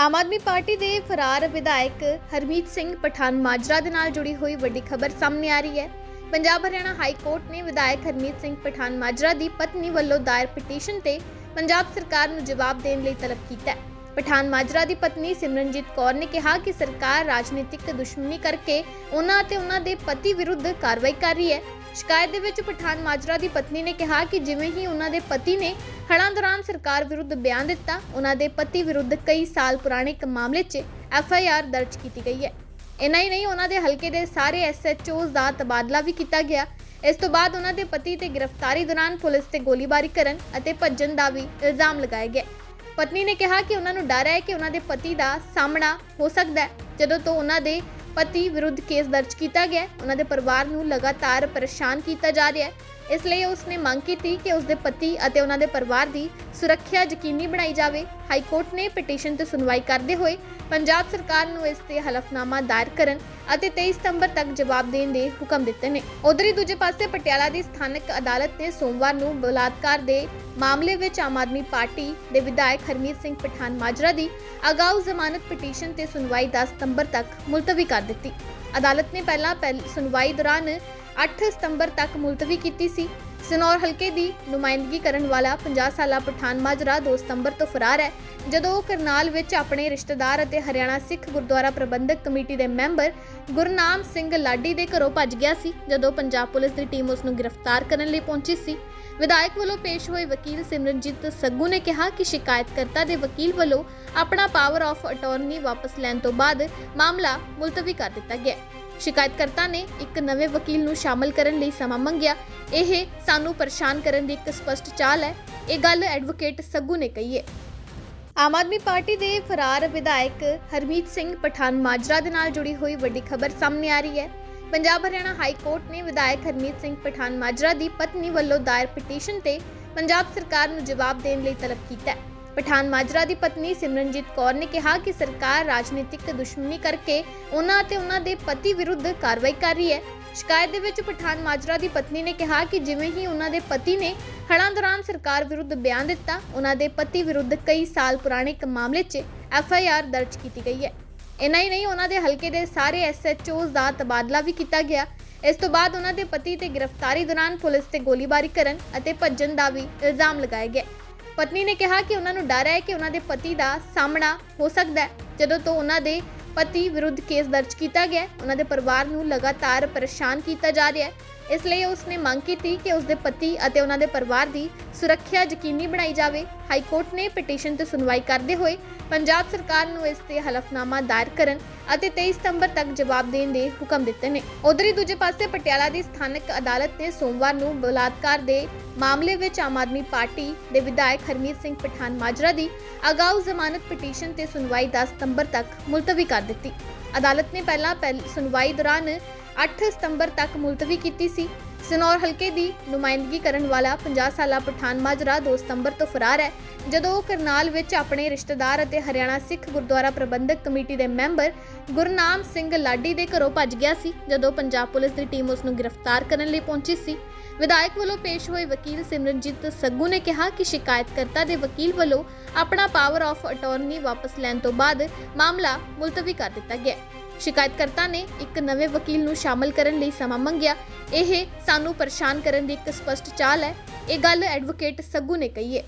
Aam Aadmi party ਦੇ ਫਰਾਰ ਵਿਧਾਇਕ ਹਰਮੀਤ ਸਿੰਘ ਪਠਾਨ ਮਾਜਰਾ ਦੇ ਨਾਲ ਜੁੜੀ ਹੋਈ ਵੱਡੀ ਖਬਰ ਸਾਹਮਣੇ ਆ ਰਹੀ ਹੈ। ਪੰਜਾਬ ਹਰਿਆਣਾ ਹਾਈ ਕੋਰਟ ਨੇ ਵਿਧਾਇਕ ਹਰਮੀਤ ਸਿੰਘ ਪਠਾਨ ਮਾਜਰਾ ਦੀ ਪਤਨੀ ਵੱਲੋਂ ਦਾਇਰ ਪਟੀਸ਼ਨ ਤੇ ਪੰਜਾਬ ਸਰਕਾਰ ਨੂੰ ਜਵਾਬ ਦੇਣ ਲਈ ਤਲਬ ਕੀਤਾ ਹੈ। ਪਠਾਨ ਮਾਜਰਾ ਦੀ ਪਤਨੀ ਸਿਮਰਨਜੀਤ ਕੌਰ ਨੇ ਕਿਹਾ ਕਿ ਸਰਕਾਰ ਰਾਜਨੀਤਿਕ ਦੁਸ਼ਮਣੀ ਕਰਕੇ ਉਹਨਾਂ ਅਤੇ ਉਹਨਾਂ ਦੇ ਪਤੀ ਵਿਰੁੱਧ ਕਾਰਵਾਈ ਕਰ ਰਹੀ ਹੈ। ਸ਼ਿਕਾਇਤ ਦੇ ਵਿੱਚ ਪਠਾਨ ਮਾਜਰਾ ਦੀ ਪਤਨੀ ਨੇ ਕਿਹਾ ਕਿ ਜਿਵੇਂ ਹੀ ਉਹਨਾਂ ਦੇ ਪਤੀ ਨੇ ਹੜ੍ਹਾਂ ਦੌਰਾਨ ਸਰਕਾਰ ਵਿਰੁੱਧ ਬਿਆਨ ਦਿੱਤਾ, ਉਹਨਾਂ ਦੇ ਪਤੀ ਵਿਰੁੱਧ ਕਈ ਸਾਲ ਪੁਰਾਣੇ ਇੱਕ ਮਾਮਲੇ 'ਚ ਐਫ ਆਈ ਆਰ ਦਰਜ ਕੀਤੀ ਗਈ ਹੈ। ਇੰਨਾ ਹੀ ਨਹੀਂ, ਉਹਨਾਂ ਦੇ ਹਲਕੇ ਦੇ ਸਾਰੇ ਐਸ ਐਚ ਓਜ਼ ਦਾ ਤਬਾਦਲਾ ਵੀ ਕੀਤਾ ਗਿਆ। ਇਸ ਤੋਂ ਬਾਅਦ ਉਹਨਾਂ ਦੇ ਪਤੀ ਤੇ ਗ੍ਰਿਫਤਾਰੀ ਦੌਰਾਨ ਪੁਲਿਸ ਤੇ ਗੋਲੀਬਾਰੀ ਕਰਨ ਅਤੇ ਭੱਜਣ ਦਾ ਵੀ ਇਲਜ਼ਾਮ ਲਗਾਇਆ ਗਿਆ। ਪਤਨੀ ਨੇ ਕਿਹਾ ਕਿ ਉਹਨਾਂ ਨੂੰ ਡਰ ਹੈ ਕਿ ਉਹਨਾਂ ਦੇ ਪਤੀ ਦਾ ਸਾਹਮਣਾ ਹੋ ਸਕਦਾ ਹੈ, ਜਦੋਂ ਤੋਂ ਉਹਨਾਂ ਦੇ ਪਤੀ ਵਿਰੁੱਧ ਕੇਸ ਦਰਜ ਕੀਤਾ ਗਿਆ ਹੈ। ਉਹਨਾਂ ਦੇ ਪਰਿਵਾਰ ਨੂੰ ਲਗਾਤਾਰ ਪਰੇਸ਼ਾਨ ਕੀਤਾ ਜਾ ਰਿਹਾ ਹੈ ਇਸ ਲਈ ਉਸਨੇ ਮੰਗ ਕੀਤੀ ਕਿ ਉਸਦੇ ਪਤੀ ਅਤੇ ਉਹਨਾਂ ਦੇ ਪਰਿਵਾਰ ਦੀ ਸੁਰੱਖਿਆ ਯਕੀਨੀ ਬਣਾਈ ਜਾਵੇ ਹਾਈ ਕੋਰਟ ਨੇ ਪਟੀਸ਼ਨ ਤੇ ਸੁਣਵਾਈ ਕਰਦੇ ਹੋਏ ਪੰਜਾਬ ਸਰਕਾਰ ਨੂੰ ਇਸ ਤੇ ਹਲਫਨਾਮਾ ਦਾਇਰ ਕਰਨ ਅਤੇ 23 ਸਤੰਬਰ ਤੱਕ ਜਵਾਬ ਦੇਣ ਦੇ ਹੁਕਮ ਦਿੱਤੇ ਨੇ। ਉਧਰ ਹੀ ਦੂਜੇ ਪਾਸੇ ਪਟਿਆਲਾ ਦੀ ਸਥਾਨਕ ਅਦਾਲਤ ਨੇ ਸੋਮਵਾਰ ਨੂੰ ਬਲਾਤਕਾਰ ਦੇ ਮਾਮਲੇ ਵਿੱਚ ਆਮ ਆਦਮੀ ਪਾਰਟੀ ਦੇ ਵਿਧਾਇਕ ਹਰਮੀਤ ਸਿੰਘ ਪਠਾਨ ਮਾਜਰਾ ਦੀ ਅਗਾਊ ਜ਼ਮਾਨਤ ਪਟੀਸ਼ਨ ਤੇ ਸੁਣਵਾਈ 10 ਸਤੰਬਰ ਤੱਕ ਮੁਲਤਵੀ ਕਰ ਦਿੱਤੀ। ਅਦਾਲਤ ਨੇ ਪਹਿਲਾਂ ਪਹਿਲ, ਸੁਣਵਾਈ ਦੌਰਾਨ 8 ਸਤੰਬਰ ਤੱਕ ਮੁਲਤਵੀ ਕੀਤੀ ਸੀ। ਸਨੌਰ ਹਲਕੇ ਦੀ ਨੁਮਾਇੰਦਗੀ ਕਰਨ ਵਾਲਾ 50 ਸਾਲਾ ਪਠਾਨ ਮਾਜਰਾ 2 ਸਤੰਬਰ ਤੋਂ ਫਰਾਰ ਹੈ। ਜਦੋਂ ਉਹ ਕਰਨਾਲ ਵਿੱਚ ਆਪਣੇ ਰਿਸ਼ਤੇਦਾਰ ਅਤੇ ਹਰਿਆਣਾ ਸਿੱਖ ਗੁਰਦੁਆਰਾ ਪ੍ਰਬੰਧਕ ਕਮੇਟੀ ਦੇ ਮੈਂਬਰ ਗੁਰਨਾਮ ਸਿੰਘ ਲਾਡੀ ਦੇ ਘਰੋਂ ਭੱਜ ਗਿਆ ਸੀ, ਜਦੋਂ ਪੰਜਾਬ ਪੁਲਿਸ ਦੀ ਟੀਮ ਉਸ ਨੂੰ ਗ੍ਰਿਫਤਾਰ ਕਰਨ ਲਈ ਪਹੁੰਚੀ ਸੀ। ਵਿਧਾਇਕ ਵੱਲੋਂ ਪੇਸ਼ ਹੋਏ ਵਕੀਲ ਸਿਮਰਨਜੀਤ ਸੱਗੂ ਨੇ ਕਿਹਾ ਕਿ ਸ਼ਿਕਾਇਤਕਰਤਾ ਦੇ ਵਕੀਲ ਵੱਲੋਂ ਆਪਣਾ ਪਾਵਰ ਆਫ ਅਟਾਰਨੀ ਵਾਪਸ ਲੈਣ ਤੋਂ ਬਾਅਦ ਮਾਮਲਾ ਮੁਲਤਵੀ ਕਰ ਦਿੱਤਾ ਗਿਆ ਸ਼ਿਕਾਇਤਕਰਤਾ ਨੇ ਇੱਕ ਨਵੇਂ ਵਕੀਲ ਨੂੰ ਸ਼ਾਮਲ ਕਰਨ ਲਈ ਸਮਾਂ ਮੰਗਿਆ। ਇਹ ਸਾਨੂੰ ਪਰੇਸ਼ਾਨ ਕਰਨ ਦੀ ਇੱਕ ਸਪਸ਼ਟ ਚਾਲ ਹੈ। ਇਹ ਗੱਲ ਐਡਵੋਕੇਟ ਸੱਗੂ ਨੇ ਕਹੀ ਹੈ। ਆਮ ਆਦਮੀ ਪਾਰਟੀ ਦੇ ਫਰਾਰ ਵਿਧਾਇਕ ਹਰਮੀਤ ਸਿੰਘ ਪਠਾਨ ਮਾਜਰਾ ਦੇ ਨਾਲ ਜੁੜੀ ਹੋਈ ਵੱਡੀ ਖਬਰ ਸਾਹਮਣੇ ਆ ਰਹੀ ਹੈ। ਪੰਜਾਬ ਹਰਿਆਣਾ ਹਾਈ ਕੋਰਟ ਨੇ ਵਿਧਾਇਕ ਹਰਮੀਤ ਸਿੰਘ ਪਠਾਨ ਮਾਜਰਾ ਦੀ ਪਤਨੀ ਵੱਲੋਂ ਦਾਇਰ ਪਟੀਸ਼ਨ ਤੇ ਪੰਜਾਬ ਸਰਕਾਰ ਨੂੰ ਜਵਾਬ ਦੇਣ ਲਈ ਤਲਬ ਕੀਤਾ ਹੈ। ਪਠਾਨ ਮਾਜਰਾ ਦੀ ਪਤਨੀ ਸਿਮਰਨਜੀਤ ਕੌਰ ਨੇ ਕਿਹਾ ਕਿ ਸਰਕਾਰ ਰਾਜਨੀਤਿਕ ਦੁਸ਼ਮਣੀ ਕਰਕੇ ਉਹਨਾਂ ਅਤੇ ਉਹਨਾਂ ਦੇ ਪਤੀ ਵਿਰੁੱਧ ਕਾਰਵਾਈ ਕਰ ਰਹੀ ਹੈ। ਸ਼ਿਕਾਇਤ ਦੇ ਵਿੱਚ ਪਠਾਨ ਮਾਜਰਾ ਦੀ ਪਤਨੀ ਨੇ ਕਿਹਾ ਕਿ ਜਿਵੇਂ ਹੀ ਉਹਨਾਂ ਦੇ ਪਤੀ ਨੇ ਹੜ੍ਹਾਂ ਦੌਰਾਨ ਸਰਕਾਰ ਵਿਰੁੱਧ ਬਿਆਨ ਦਿੱਤਾ, ਉਹਨਾਂ ਦੇ ਪਤੀ ਵਿਰੁੱਧ ਕਈ ਸਾਲ ਪੁਰਾਣੇ ਇੱਕ ਮਾਮਲੇ 'ਚ ਐਫ ਆਈ ਆਰ ਦਰਜ ਕੀਤੀ ਗਈ ਹੈ। ਇੰਨਾ ਹੀ ਨਹੀਂ, ਉਹਨਾਂ ਦੇ ਹਲਕੇ ਦੇ ਸਾਰੇ ਐਸ ਐਚ ਓਜ਼ ਦਾ ਤਬਾਦਲਾ ਵੀ ਕੀਤਾ ਗਿਆ। ਇਸ ਤੋਂ ਬਾਅਦ ਉਹਨਾਂ ਦੇ ਪਤੀ ਤੇ ਗ੍ਰਿਫਤਾਰੀ ਦੌਰਾਨ ਪੁਲਿਸ ਤੇ ਗੋਲੀਬਾਰੀ ਕਰਨ ਅਤੇ ਭੱਜਣ ਦਾ ਵੀ ਇਲਜ਼ਾਮ ਲਗਾਇਆ ਗਿਆ। ਪਤਨੀ ਨੇ ਕਿਹਾ ਕਿ ਉਹਨਾਂ ਨੂੰ ਡਰ ਹੈ ਕਿ ਉਹਨਾਂ ਦੇ ਪਤੀ ਦਾ ਸਾਹਮਣਾ ਹੋ ਸਕਦਾ ਹੈ ਜਦੋਂ ਤੋਂ ਉਹਨਾਂ ਦੇ ਪਤੀ ਵਿਰੁੱਧ ਕੇਸ ਦਰਜ ਕੀਤਾ ਗਿਆ ਹੈ। ਉਹਨਾਂ ਦੇ ਪਰਿਵਾਰ ਨੂੰ ਲਗਾਤਾਰ ਪਰੇਸ਼ਾਨ ਕੀਤਾ ਜਾ ਰਿਹਾ ਹੈ ਇਸ ਲਈ ਉਸ ਨੇ ਮੰਗ ਕੀਤੀ ਕਿ ਉਸਦੇ ਪਤੀ ਅਤੇ ਉਹਨਾਂ ਦੇ ਪਰਿਵਾਰ ਦੀ ਸੁਰੱਖਿਆ ਯਕੀਨੀ ਬਣਾਈ ਜਾਵੇ ਹਾਈ ਕੋਰਟ ਨੇ ਪਟੀਸ਼ਨ ਤੇ ਸੁਣਵਾਈ ਕਰਦੇ ਹੋਏ ਪੰਜਾਬ ਸਰਕਾਰ ਨੂੰ ਇਸ ਤੇ ਹਲਫਨਾਮਾ ਦਾਇਰ ਕਰਨ ਅਤੇ 23 ਸਤੰਬਰ ਤੱਕ ਜਵਾਬ ਦੇਣ ਦੇ ਹੁਕਮ ਦਿੱਤੇ ਨੇ। ਉਧਰ ਹੀ ਦੂਜੇ ਪਾਸੇ ਪਟਿਆਲਾ ਦੀ ਸਥਾਨਕ ਅਦਾਲਤ ਨੇ ਸੋਮਵਾਰ ਨੂੰ ਬਲਾਤਕਾਰ ਦੇ ਮਾਮਲੇ ਵਿੱਚ ਆਮ ਆਦਮੀ ਪਾਰਟੀ ਦੇ ਵਿਧਾਇਕ ਹਰਮੀਤ ਸਿੰਘ ਪਠਾਨ ਮਾਜਰਾ ਦੀ ਅਗਾਊ ਜ਼ਮਾਨਤ ਪਟੀਸ਼ਨ ਤੇ ਸੁਣਵਾਈ 10 ਸਤੰਬਰ ਤੱਕ ਮੁਲਤਵੀ ਕਰ ਦਿੱਤੀ। ਅਦਾਲਤ ਨੇ ਪਹਿਲਾਂ ਪਹਿਲ, ਸੁਣਵਾਈ ਦੌਰਾਨ 8 ਸਤੰਬਰ ਤੱਕ ਮੁਲਤਵੀ ਕੀਤੀ ਸੀ। ਸਨੌਰ ਹਲਕੇ ਦੀ ਨੁਮਾਇੰਦਗੀ ਕਰਨ ਵਾਲਾ 50 ਸਾਲਾ ਪਠਾਨ ਮਾਜਰਾ 2 ਸਤੰਬਰ ਤੋਂ ਫਰਾਰ ਹੈ। ਜਦੋਂ ਉਹ ਕਰਨਾਲ ਵਿੱਚ ਆਪਣੇ ਰਿਸ਼ਤੇਦਾਰ ਅਤੇ ਹਰਿਆਣਾ ਸਿੱਖ ਗੁਰਦੁਆਰਾ ਪ੍ਰਬੰਧਕ ਕਮੇਟੀ ਦੇ ਮੈਂਬਰ ਗੁਰਨਾਮ ਸਿੰਘ ਲਾਡੀ ਦੇ ਘਰੋਂ ਭੱਜ ਗਿਆ ਸੀ, ਜਦੋਂ ਪੰਜਾਬ ਪੁਲਿਸ ਦੀ ਟੀਮ ਉਸ ਨੂੰ ਗ੍ਰਿਫਤਾਰ ਕਰਨ ਲਈ ਪਹੁੰਚੀ ਸੀ। ਵਿਧਾਇਕ ਵੱਲੋਂ ਪੇਸ਼ ਹੋਏ ਵਕੀਲ ਸਿਮਰਨਜੀਤ ਸੱਗੂ ਨੇ ਕਿਹਾ ਕਿ ਸ਼ਿਕਾਇਤਕਰਤਾ ਦੇ ਵਕੀਲ ਵੱਲੋਂ ਆਪਣਾ ਪਾਵਰ ਆਫ ਅਟਾਰਨੀ ਵਾਪਸ ਲੈਣ ਤੋਂ ਬਾਅਦ ਮਾਮਲਾ ਮੁਲਤਵੀ ਕਰ ਦਿੱਤਾ ਗਿਆ ਸ਼ਿਕਾਇਤਕਰਤਾ ਨੇ ਇੱਕ ਨਵੇਂ ਵਕੀਲ ਨੂੰ ਸ਼ਾਮਲ ਕਰਨ ਲਈ ਸਮਾਂ ਮੰਗਿਆ। ਇਹ ਸਾਨੂੰ ਪਰੇਸ਼ਾਨ ਕਰਨ ਦੀ ਇੱਕ ਸਪਸ਼ਟ ਚਾਲ ਹੈ। ਇਹ ਗੱਲ ਐਡਵੋਕੇਟ ਸੱਗੂ ਨੇ ਕਹੀ ਹੈ।